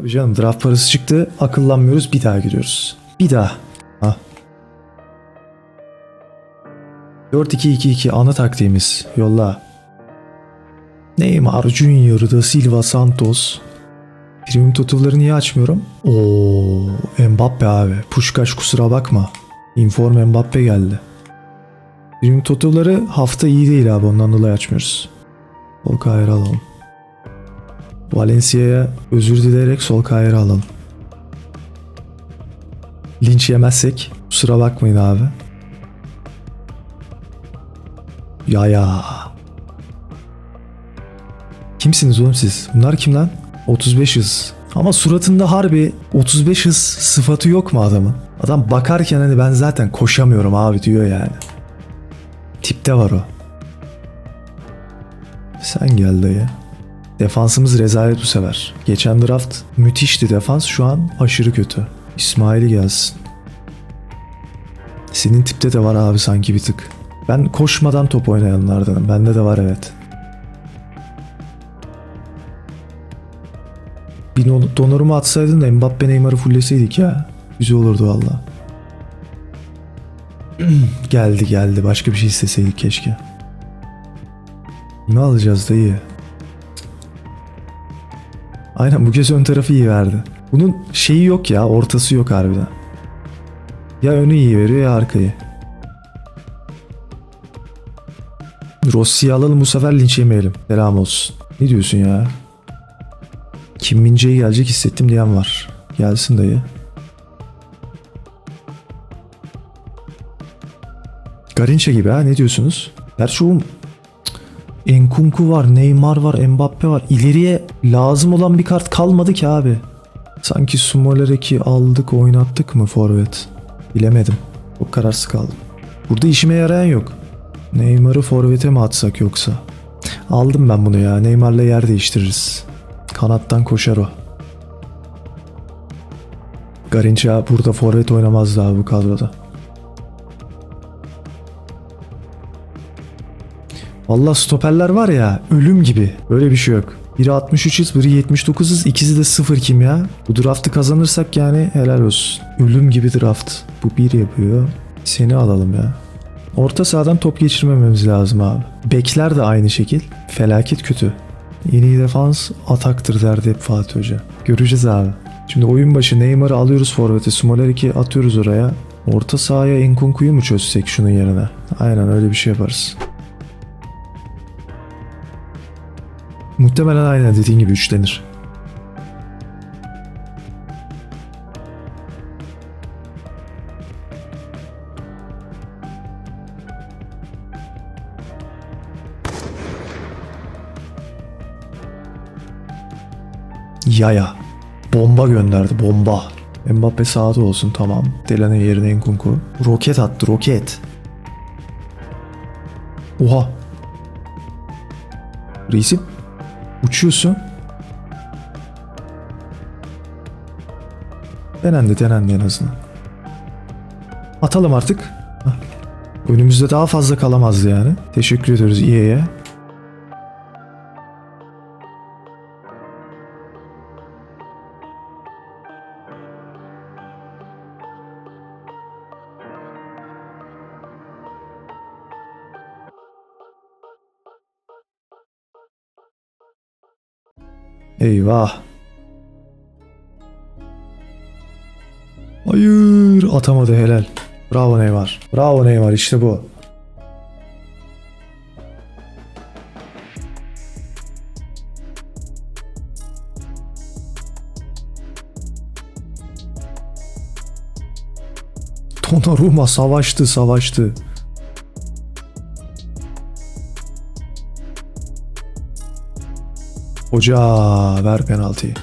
Tabii canım draft parası çıktı. Akıllanmıyoruz bir daha giriyoruz. Bir daha. Ha. 4-2-2-2 ana taktiğimiz. Yolla. Neymar Junior da Silva Santos. Premium totalları niye açmıyorum? Oo, Mbappe abi. Puşkaş kusura bakma. Inform Mbappe geldi. Premium totalları hafta iyi değil abi ondan dolayı açmıyoruz. Sol kayırı alalım. Valencia'ya özür dileyerek sol kayırı alalım. Linç yemezsek kusura bakmayın abi. Ya ya. Kimsiniz oğlum siz? Bunlar kim lan? 35 hız. Ama suratında harbi 35 hız sıfatı yok mu adamın? Adam bakarken hani ben zaten koşamıyorum abi diyor yani. Tipte var o. Sen gel dayı. Defansımız rezalet bu sefer. Geçen draft müthişti defans şu an aşırı kötü. İsmail'i gelsin. Senin tipte de var abi sanki bir tık. Ben koşmadan top oynayanlardanım. Bende de var evet. Bir don- donorumu atsaydın da Mbappe Neymar'ı fulleseydik ya. Güzel olurdu valla. geldi geldi. Başka bir şey isteseydik keşke. Ne alacağız dayı? Aynen bu kez ön tarafı iyi verdi. Bunun şeyi yok ya. Ortası yok harbiden. Ya önü iyi veriyor ya arkayı. Rossi'yi alalım bu sefer linç yemeyelim. Selam olsun. Ne diyorsun ya? Kim Mince'ye gelecek hissettim diyen var. Gelsin dayı. Garinçe gibi ha ne diyorsunuz? Gerçi Enkunku var, Neymar var, Mbappe var. İleriye lazım olan bir kart kalmadı ki abi. Sanki Smolerek'i aldık oynattık mı forvet? Bilemedim. Çok kararsız kaldım. Burada işime yarayan yok. Neymar'ı forvete mi atsak yoksa? Aldım ben bunu ya. Neymar'la yer değiştiririz. Kanattan koşar o. Garinca burada forvet oynamaz daha bu kadroda. Valla stoperler var ya ölüm gibi. Böyle bir şey yok. Biri 63 hız, biri 79 hız, ikisi de sıfır kimya. Bu draftı kazanırsak yani helal olsun. Ölüm gibi draft. Bu bir yapıyor. Seni alalım ya. Orta sahadan top geçirmememiz lazım abi. Bekler de aynı şekil. Felaket kötü. En iyi defans ataktır derdi hep Fatih Hoca. Göreceğiz abi. Şimdi oyun başı Neymar'ı alıyoruz forvete. Smolerik'i atıyoruz oraya. Orta sahaya Enkunku'yu mu çözsek şunun yerine? Aynen öyle bir şey yaparız. Muhtemelen aynen dediğin gibi üçlenir. Yaya. Bomba gönderdi bomba. Mbappe sağda olsun tamam. Delane yerine Enkunku. Roket attı roket. Oha. Reisim. Uçuyorsun. Denendi denendi en azından. Atalım artık. Önümüzde daha fazla kalamazdı yani. Teşekkür ediyoruz EA'ye. Eyvah. Hayır atamadı helal. Bravo Neymar. Bravo Neymar işte bu. Donnarumma savaştı savaştı. Hoca ver penaltıyı.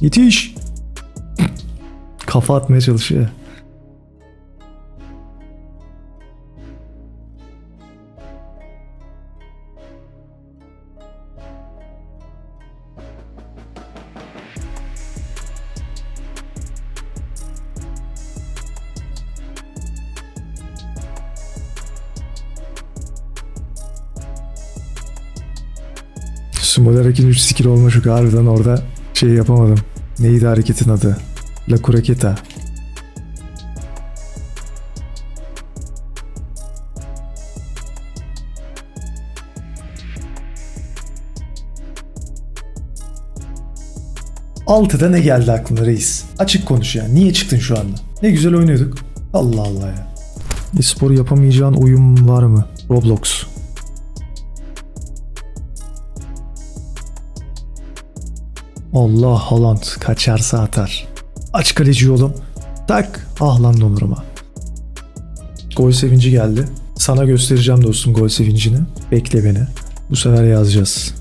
Yetiş. Kafa atmaya çalışıyor. Dragon 3 skill yok harbiden orada şey yapamadım. Neydi hareketin adı? La Curaqueta. Altıda ne geldi aklına reis? Açık konuş ya. Niye çıktın şu anda? Ne güzel oynuyorduk. Allah Allah ya. E-spor yapamayacağın oyun var mı? Roblox. Allah Haaland kaçarsa atar. Aç kaleci oğlum. Tak. Ah lan donuruma. Gol sevinci geldi. Sana göstereceğim dostum gol sevincini. Bekle beni. Bu sefer yazacağız.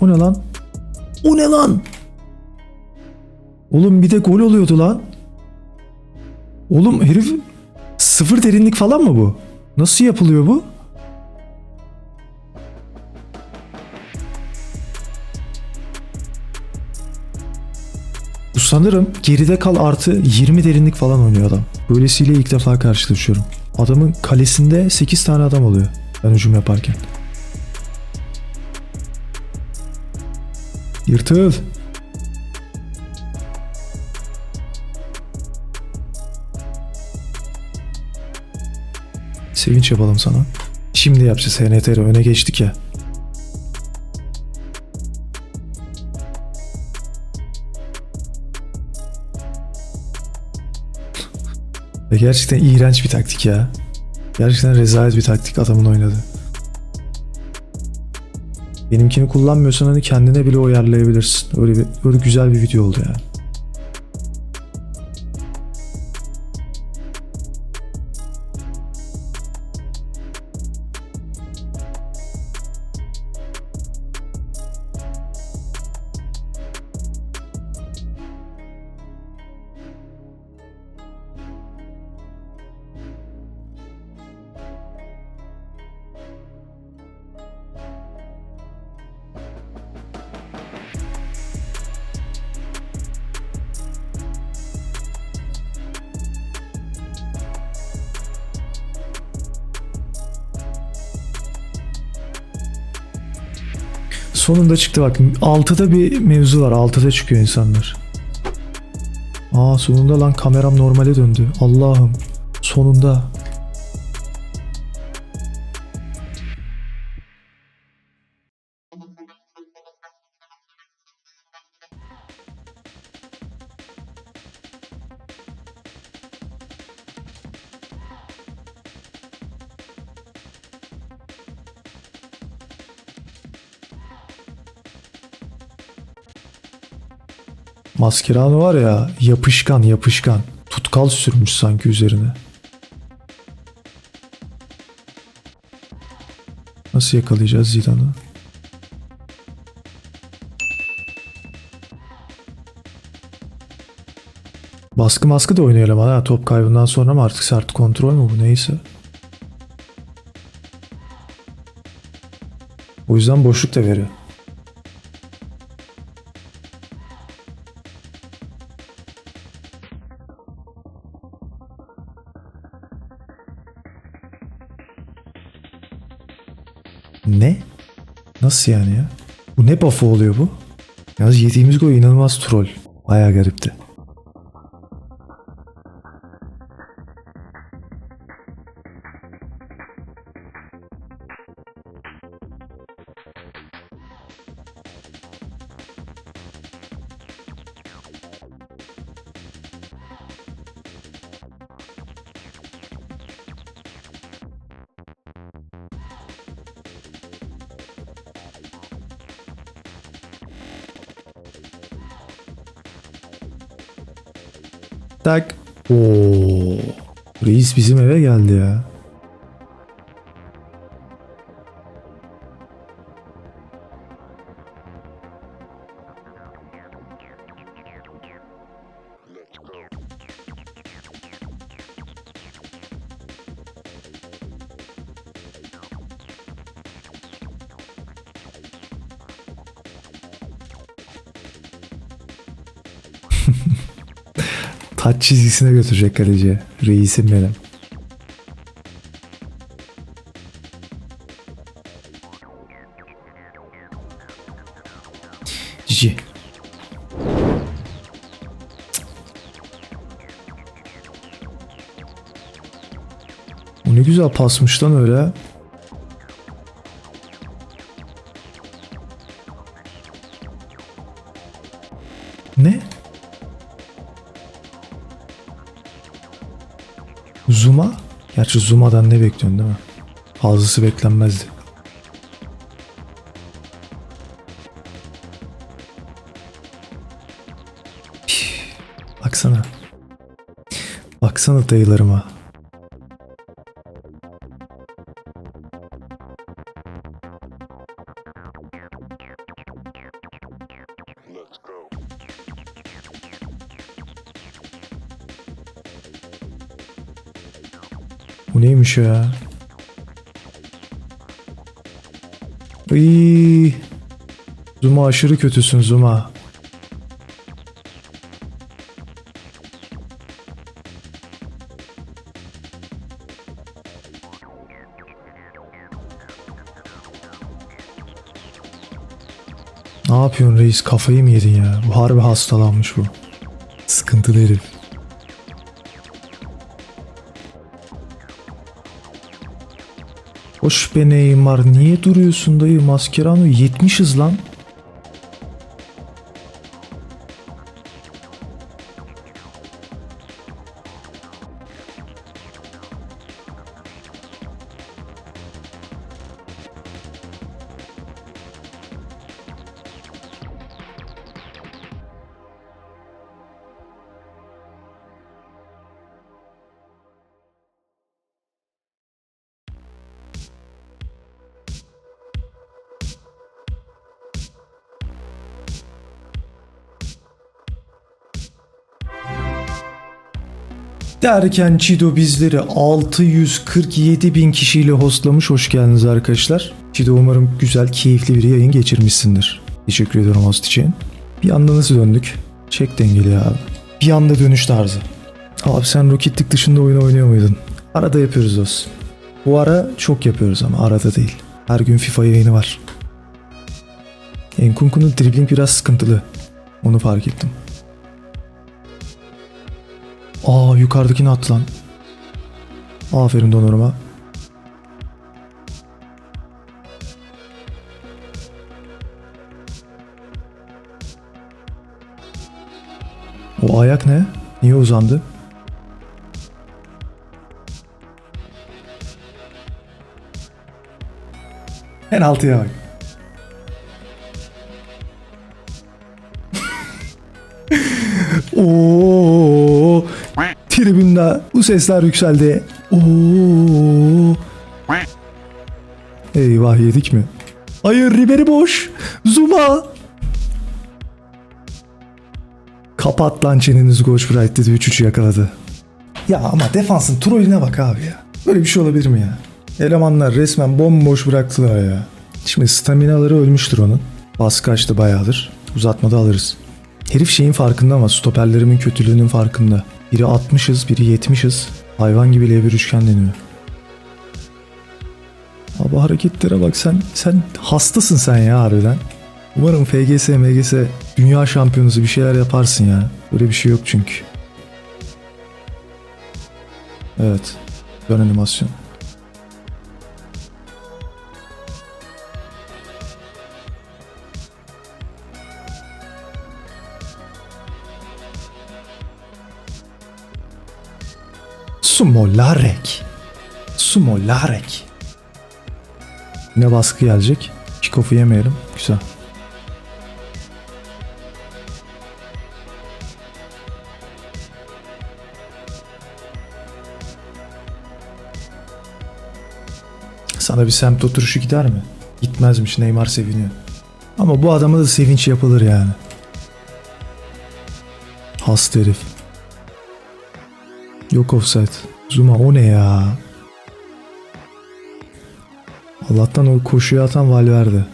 O ne lan? O ne lan? Oğlum bir de gol oluyordu lan. Oğlum herif sıfır derinlik falan mı bu? Nasıl yapılıyor bu? Sanırım geride kal artı 20 derinlik falan oynuyor adam. Böylesiyle ilk defa karşılaşıyorum. Adamın kalesinde 8 tane adam oluyor. Ben hücum yaparken. Yırtıl. Sevinç yapalım sana. Şimdi yapacağız HNTR öne geçtik ya. Ve gerçekten iğrenç bir taktik ya. Gerçekten rezalet bir taktik adamın oynadı. Benimkini kullanmıyorsan hani kendine bile uyarlayabilirsin. Öyle bir öyle güzel bir video oldu ya. Sonunda çıktı bak. 6'da bir mevzu var. 6'da çıkıyor insanlar. Aa sonunda lan kameram normale döndü. Allah'ım. Sonunda. Mascherano var ya yapışkan yapışkan. Tutkal sürmüş sanki üzerine. Nasıl yakalayacağız Zidane'ı? Baskı maskı da oynuyor ha. Top kaybından sonra mı artık sert kontrol mü bu neyse. O yüzden boşluk da veriyor. Nasıl yani ya? Bu ne buff'ı oluyor bu? Yalnız yediğimiz gol inanılmaz troll. Bayağı garipti. Tak. Oo. Reis bizim eve geldi ya. hat çizgisine götürecek kaleci. Reisim benim. Cici. O ne güzel pasmış lan öyle. Gerçi Zuma'dan ne bekliyorsun değil mi? Fazlası beklenmezdi. Baksana. Baksana dayılarıma. Neymiş ya? Iy. Zuma aşırı kötüsün Zuma. Ne yapıyorsun reis kafayı mı yedin ya? Bu harbi hastalanmış bu. Sıkıntılı herif. Hoş be Neymar niye duruyorsun dayı Mascherano 70 hız lan. Derken Çido bizleri 647 bin kişiyle hostlamış. Hoş geldiniz arkadaşlar. Çido umarım güzel, keyifli bir yayın geçirmişsindir. Teşekkür ediyorum host için. Bir anda nasıl döndük? Çek dengeli abi. Bir anda dönüş tarzı. Abi sen Rocket League dışında oyun oynuyor muydun? Arada yapıyoruz dostum. Bu ara çok yapıyoruz ama arada değil. Her gün FIFA yayını var. Enkunku'nun dribbling biraz sıkıntılı. Onu fark ettim. Aa yukarıdakini at lan. Aferin Donoruma. O ayak ne? Niye uzandı? Penaltıya bak. Oo, tribünde bu sesler yükseldi. Oo. Eyvah yedik mi? Hayır Ribery boş. Zuma. Kapat lan çenenizi Coach Bright dedi 3-3 yakaladı. Ya ama defansın trolüne bak abi ya. Böyle bir şey olabilir mi ya? Elemanlar resmen bomboş bıraktılar ya. Şimdi staminaları ölmüştür onun. Baskı açtı bayağıdır. Uzatmada alırız. Herif şeyin farkında ama stoperlerimin kötülüğünün farkında. Biri 60 hız, biri 70 hız. Hayvan gibi L1 üçgen deniyor. Abi hareketlere bak sen sen hastasın sen ya harbiden. Umarım FGS, MGS dünya şampiyonusu bir şeyler yaparsın ya. Böyle bir şey yok çünkü. Evet. Dön animasyon. Sumolarek. Sumolarek. Ne baskı gelecek? Kickoff'u yemeyelim. Güzel. Sana bir semt oturuşu gider mi? Gitmezmiş Neymar seviniyor. Ama bu adama da sevinç yapılır yani. Hasta herif. Yok offside. Zuma o ne ya? Allah'tan o koşuya atan Valverde.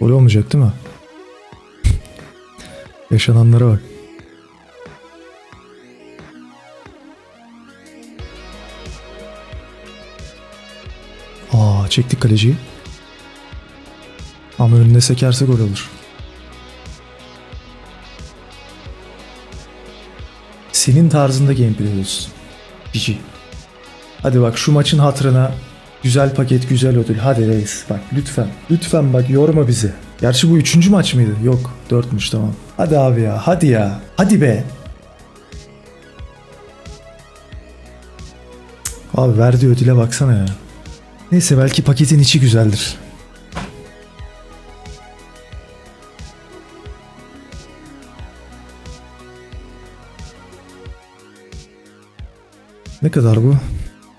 Gol olmayacak değil mi? Yaşananlara bak. Aa çektik kaleciyi. Ama önüne sekerse gol olur. Senin tarzında gameplay olsun. GG. Hadi bak şu maçın hatırına güzel paket güzel ödül. Hadi reis bak lütfen. Lütfen bak yorma bizi. Gerçi bu üçüncü maç mıydı? Yok dörtmüş tamam. Hadi abi ya hadi ya. Hadi be. Abi verdiği ödüle baksana ya. Neyse belki paketin içi güzeldir. Ne kadar bu?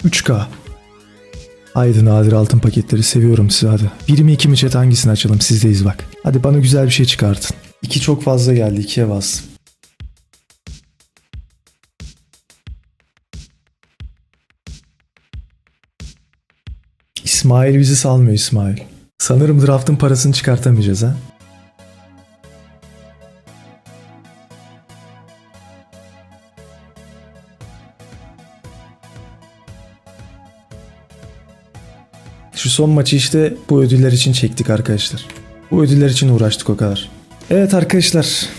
3K. Haydi nadir altın paketleri seviyorum sizi hadi. Bir mi iki mi chat hangisini açalım sizdeyiz bak. Hadi bana güzel bir şey çıkartın. İki çok fazla geldi ikiye bastım. İsmail bizi salmıyor İsmail. Sanırım draftın parasını çıkartamayacağız ha. Son maçı işte bu ödüller için çektik arkadaşlar. Bu ödüller için uğraştık o kadar. Evet arkadaşlar.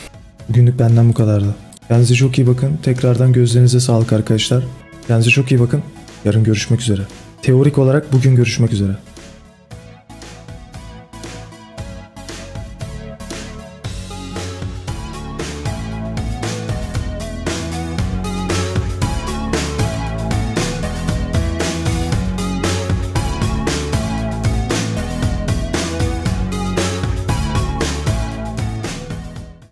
Bugünlük benden bu kadardı. Kendinize çok iyi bakın. Tekrardan gözlerinize sağlık arkadaşlar. Kendinize çok iyi bakın. Yarın görüşmek üzere. Teorik olarak bugün görüşmek üzere.